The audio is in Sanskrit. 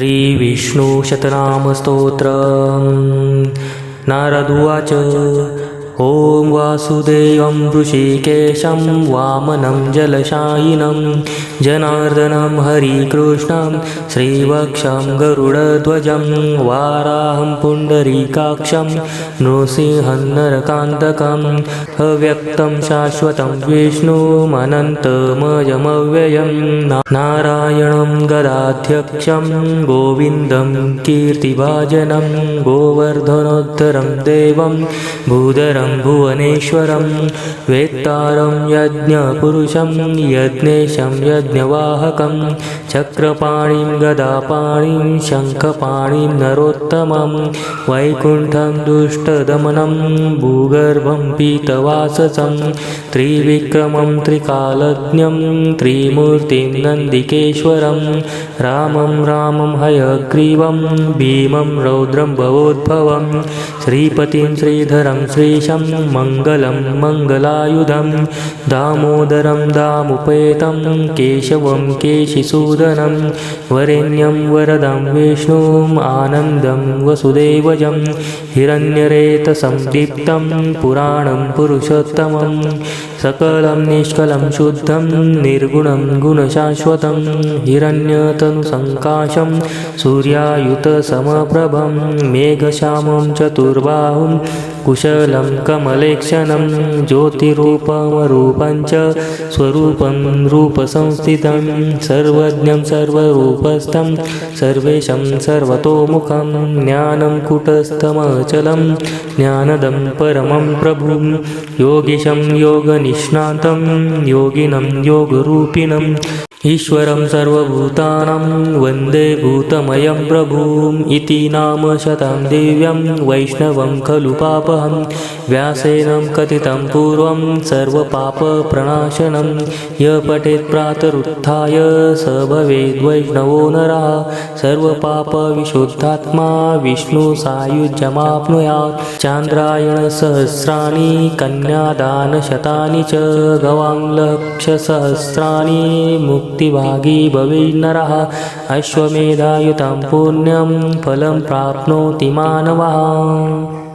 श्रीविष्णुशतनामस्तोत्रम्। नारदुवाच ॐ वासुदेवं ऋषिकेशं वामनं जलशायिनं जनार्दनं हरिकृष्णं श्रीवक्षं गरुडध्वजं वाराहं पुण्डरीकाक्षं नृसिंहं नरकान्तकम् अव्यक्तं शाश्वतं विष्णुमनन्तमयमव्ययं नारायणं गदाध्यक्षं गोविन्दं कीर्तिभाजनं गोवर्धनोत्तरं देवं भुवनेश्वरं वेत्तारं यज्ञपुरुषं यज्ञेशं यज्ञवाहकं चक्रपाणिं गदापाणिं शङ्खपाणिं नरोत्तमं वैकुण्ठं दुष्टदमनं भूगर्भं पीतवाससं त्रिविक्रमं त्रिकालज्ञं त्रिमूर्तिं नन्दिकेश्वरं रामं रामं हयग्रीवं भीमं रौद्रं भवोद्भवं श्रीपतिं श्रीधरं श्रीशं मङ्गलं मङ्गलायुधं दामोदरं दामुपेतं केशवं केशिसूदनं वरेण्यं वरदं विष्णुम् आनन्दं वसुदेवजं हिरण्यरेतसं दीप्तं पुराणं पुरुषोत्तमं सकलं निष्कलं शुद्धं निर्गुणं गुणशाश्वतं हिरण्यतनुसङ्काशं सूर्यायुतसमप्रभं मेघश्यामं चतुर्बाहुं कुशलं कमलेक्षणं ज्योतिरूपमरूपं च स्वरूपं रूपसंस्थितं सर्वज्ञं सर्वरूपस्थं सर्वेशं सर्वतोमुखं ज्ञानं कुटस्थमचलं ज्ञानदं परमं प्रभुं योगिशं योगनिष्णातं योगिनं योगरूपिणम् ईश्वरं सर्वभूतानां वन्दे भूतमयं प्रभुम् इति नाम शतं दिव्यं वैष्णवं खलु पापहं। व्यासेन कथितं पूर्वं सर्वपापप्रणाशनं। य पठेत् प्रातरुत्थाय स भवेद्वैष्णवो नरः। सर्वपापविशुद्धात्मा विष्णुसायुज्यमाप्नुयात् चान्द्रायणसहस्राणि कन्यादानशतानि च गवाङ्लक्षसहस्राणि मुक् मुक्तिभागी भवेन्नरः अश्वमेधायुतं पुण्यं फलं प्राप्नोति मानवः।